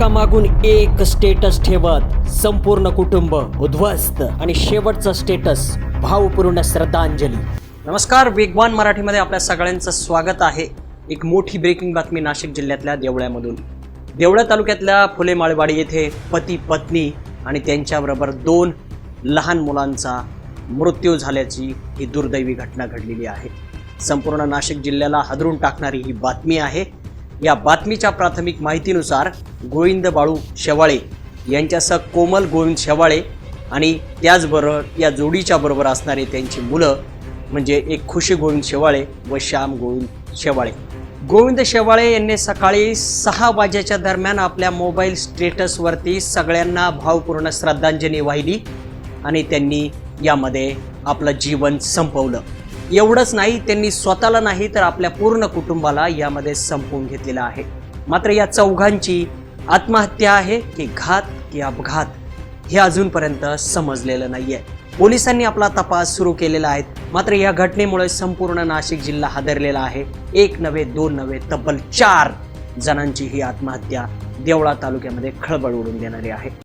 एकामागून एक स्टेटस ठेवत संपूर्ण कुटुंब उद्ध्वस्त आणि शेवटचं स्टेटस भावपूर्ण श्रद्धांजली. नमस्कार वेगवान मराठीमध्ये आपल्या सगळ्यांचं स्वागत आहे. एक मोठी ब्रेकिंग बातमी नाशिक जिल्ह्यातल्या देवळ्यामधून. देवळा तालुक्यातल्या फुले माळवाडी येथे पती पत्नी आणि त्यांच्याबरोबर दोन लहान मुलांचा मृत्यू झाल्याची ही दुर्दैवी घटना घडलेली आहे. संपूर्ण नाशिक जिल्ह्याला हादरून टाकणारी ही बातमी आहे. या बातमीच्या प्राथमिक माहितीनुसार गोविंद बाळू शेवाळे यांच्यासह कोमल गोविंद शेवाळे आणि त्याचबरोबर या जोडीच्या बरोबर असणारे त्यांची मुलं म्हणजे एक खुशी गोविंद शेवाळे व श्याम गोविंद शेवाळे. गोविंद शेवाळे यांनी सकाळी सहा वाजेच्या दरम्यान आपल्या मोबाईल स्टेटसवरती सगळ्यांना भावपूर्ण श्रद्धांजली वाहिली आणि त्यांनी यामध्ये आपलं जीवन संपवलं. एवढंच नाही त्यांनी स्वतःला नाही तर आपल्या पूर्ण कुटुंबाला यामध्ये संपवून घेतलेलं आहे. मात्र या चौघांची आत्महत्या आहे की घात की अपघात हे अजूनपर्यंत समजलेलं नाहीये. पोलिसांनी आपला तपास सुरू केलेला आहे. मात्र या घटनेमुळे संपूर्ण नाशिक जिल्हा हादरलेला आहे. एक नव्हे दोन नव्हे तब्बल चार जणांची ही आत्महत्या देवळा तालुक्यामध्ये खळबळ उडून देणारी आहे.